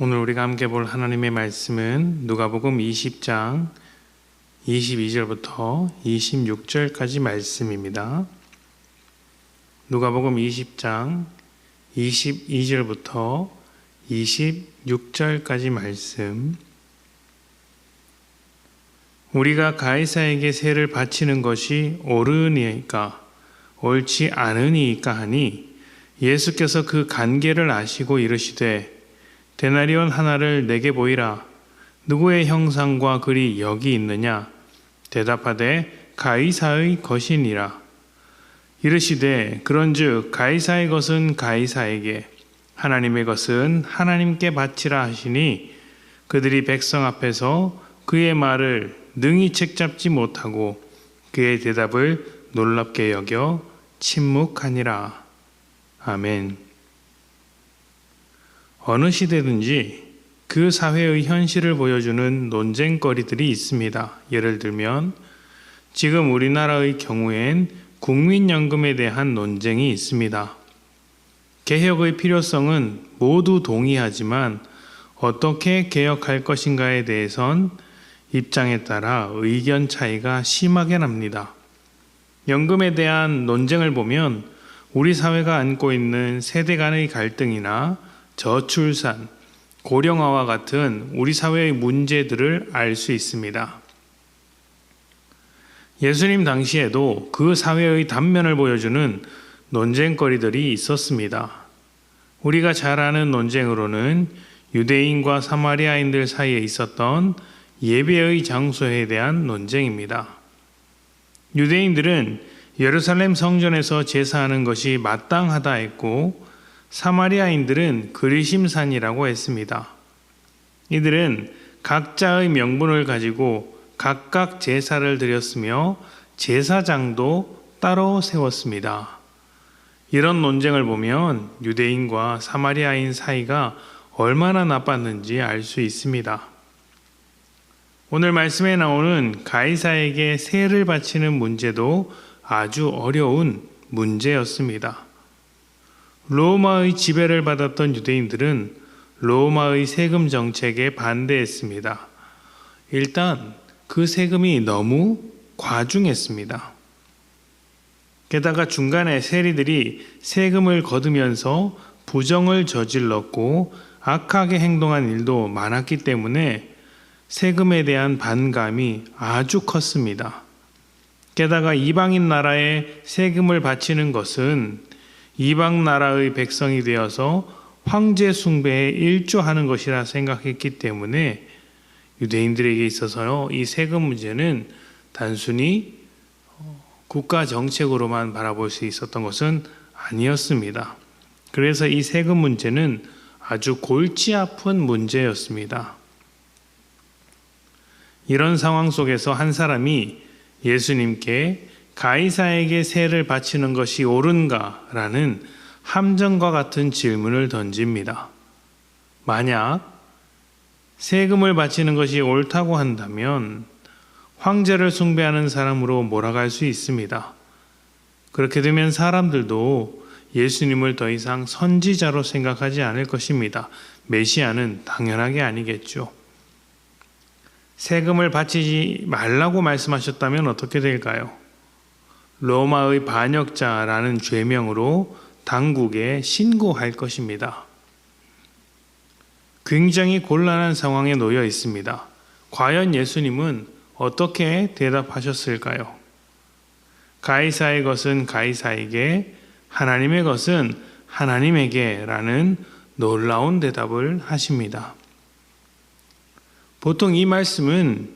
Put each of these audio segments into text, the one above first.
오늘 우리가 함께 볼 하나님의 말씀은 누가복음 20장 22절부터 26절까지 말씀입니다. 누가복음 20장 22절부터 26절까지 말씀. 우리가 가이사에게 세를 바치는 것이 옳으니까 옳지 않으니까 하니 예수께서 그 관계를 아시고 이르시되 데나리온 하나를 내게 보이라. 누구의 형상과 글이 여기 있느냐? 대답하되 가이사의 것이니라. 이르시되 그런즉 가이사의 것은 가이사에게 하나님의 것은 하나님께 바치라 하시니 그들이 백성 앞에서 그의 말을 능히 책잡지 못하고 그의 대답을 놀랍게 여겨 침묵하니라. 아멘. 어느 시대든지 그 사회의 현실을 보여주는 논쟁거리들이 있습니다. 예를 들면 지금 우리나라의 경우엔 국민연금에 대한 논쟁이 있습니다. 개혁의 필요성은 모두 동의하지만 어떻게 개혁할 것인가에 대해선 입장에 따라 의견 차이가 심하게 납니다. 연금에 대한 논쟁을 보면 우리 사회가 안고 있는 세대 간의 갈등이나 저출산, 고령화와 같은 우리 사회의 문제들을 알 수 있습니다. 예수님 당시에도 그 사회의 단면을 보여주는 논쟁거리들이 있었습니다. 우리가 잘 아는 논쟁으로는 유대인과 사마리아인들 사이에 있었던 예배의 장소에 대한 논쟁입니다. 유대인들은 예루살렘 성전에서 제사하는 것이 마땅하다 했고 사마리아인들은 그리심산이라고 했습니다. 이들은 각자의 명분을 가지고 각각 제사를 드렸으며 제사장도 따로 세웠습니다. 이런 논쟁을 보면 유대인과 사마리아인 사이가 얼마나 나빴는지 알 수 있습니다. 오늘 말씀에 나오는 가이사에게 세를 바치는 문제도 아주 어려운 문제였습니다. 로마의 지배를 받았던 유대인들은 로마의 세금 정책에 반대했습니다. 일단 그 세금이 너무 과중했습니다. 게다가 중간에 세리들이 세금을 거두면서 부정을 저질렀고 악하게 행동한 일도 많았기 때문에 세금에 대한 반감이 아주 컸습니다. 게다가 이방인 나라에 세금을 바치는 것은 이방 나라의 백성이 되어서 황제 숭배에 일조하는 것이라 생각했기 때문에 유대인들에게 있어서요, 이 세금 문제는 단순히 국가 정책으로만 바라볼 수 있었던 것은 아니었습니다. 그래서 이 세금 문제는 아주 골치 아픈 문제였습니다. 이런 상황 속에서 한 사람이 예수님께 가이사에게 세를 바치는 것이 옳은가라는 함정과 같은 질문을 던집니다. 만약 세금을 바치는 것이 옳다고 한다면 황제를 숭배하는 사람으로 몰아갈 수 있습니다. 그렇게 되면 사람들도 예수님을 더 이상 선지자로 생각하지 않을 것입니다. 메시아는 당연하게 아니겠죠. 세금을 바치지 말라고 말씀하셨다면 어떻게 될까요? 로마의 반역자라는 죄명으로 당국에 신고할 것입니다. 굉장히 곤란한 상황에 놓여 있습니다. 과연 예수님은 어떻게 대답하셨을까요? 가이사의 것은 가이사에게, 하나님의 것은 하나님에게 라는 놀라운 대답을 하십니다. 보통 이 말씀은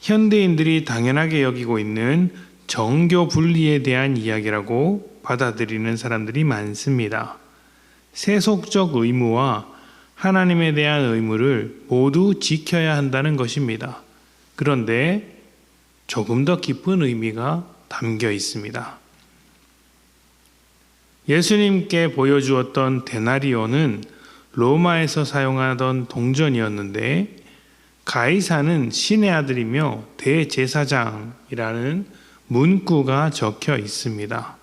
현대인들이 당연하게 여기고 있는 정교 분리에 대한 이야기라고 받아들이는 사람들이 많습니다. 세속적 의무와 하나님에 대한 의무를 모두 지켜야 한다는 것입니다. 그런데 조금 더 깊은 의미가 담겨 있습니다. 예수님께 보여주었던 데나리오는 로마에서 사용하던 동전이었는데 가이사는 신의 아들이며 대제사장이라는 문구가 적혀 있습니다.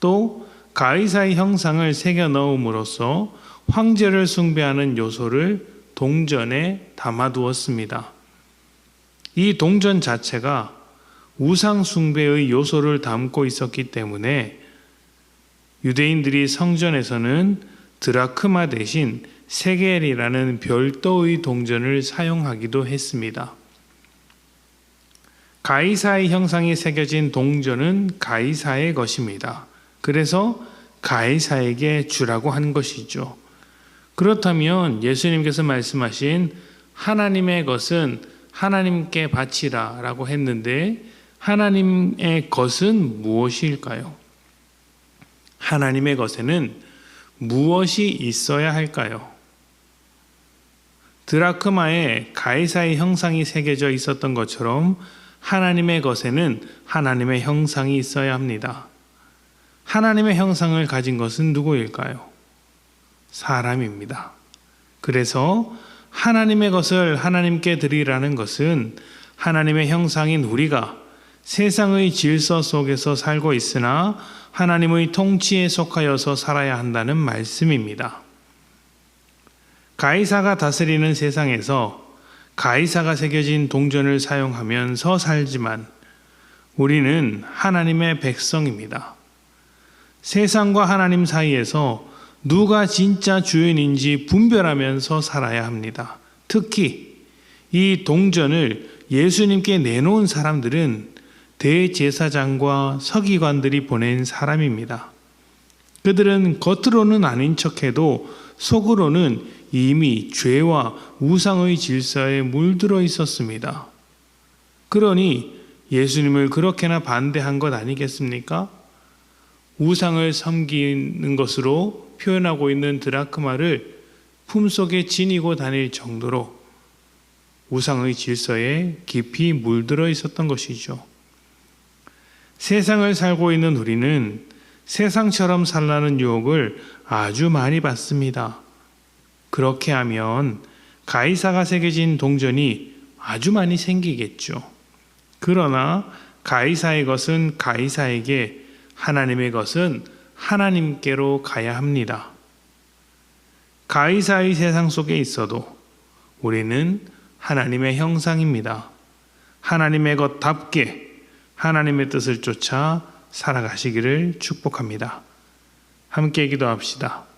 또 가이사의 형상을 새겨 넣음으로써 황제를 숭배하는 요소를 동전에 담아두었습니다. 이 동전 자체가 우상 숭배의 요소를 담고 있었기 때문에 유대인들이 성전에서는 드라크마 대신 세겔이라는 별도의 동전을 사용하기도 했습니다. 가이사의 형상이 새겨진 동전은 가이사의 것입니다. 그래서 가이사에게 주라고 한 것이죠. 그렇다면 예수님께서 말씀하신 하나님의 것은 하나님께 바치라 라고 했는데 하나님의 것은 무엇일까요? 하나님의 것에는 무엇이 있어야 할까요? 드라크마에 가이사의 형상이 새겨져 있었던 것처럼 하나님의 것에는 하나님의 형상이 있어야 합니다. 하나님의 형상을 가진 것은 누구일까요? 사람입니다. 그래서 하나님의 것을 하나님께 드리라는 것은 하나님의 형상인 우리가 세상의 질서 속에서 살고 있으나 하나님의 통치에 속하여서 살아야 한다는 말씀입니다. 가이사가 다스리는 세상에서 가이사가 새겨진 동전을 사용하면서 살지만 우리는 하나님의 백성입니다. 세상과 하나님 사이에서 누가 진짜 주인인지 분별하면서 살아야 합니다. 특히 이 동전을 예수님께 내놓은 사람들은 대제사장과 서기관들이 보낸 사람입니다. 그들은 겉으로는 아닌 척해도 속으로는 이미 죄와 우상의 질서에 물들어 있었습니다. 그러니 예수님을 그렇게나 반대한 것 아니겠습니까? 우상을 섬기는 것으로 표현하고 있는 드라크마를 품속에 지니고 다닐 정도로 우상의 질서에 깊이 물들어 있었던 것이죠. 세상을 살고 있는 우리는 세상처럼 살라는 유혹을 아주 많이 받습니다. 그렇게 하면 가이사가 새겨진 동전이 아주 많이 생기겠죠. 그러나 가이사의 것은 가이사에게 하나님의 것은 하나님께로 가야 합니다. 가이사의 세상 속에 있어도 우리는 하나님의 형상입니다. 하나님의 것답게 하나님의 뜻을 쫓아 살아가시기를 축복합니다. 함께 기도합시다.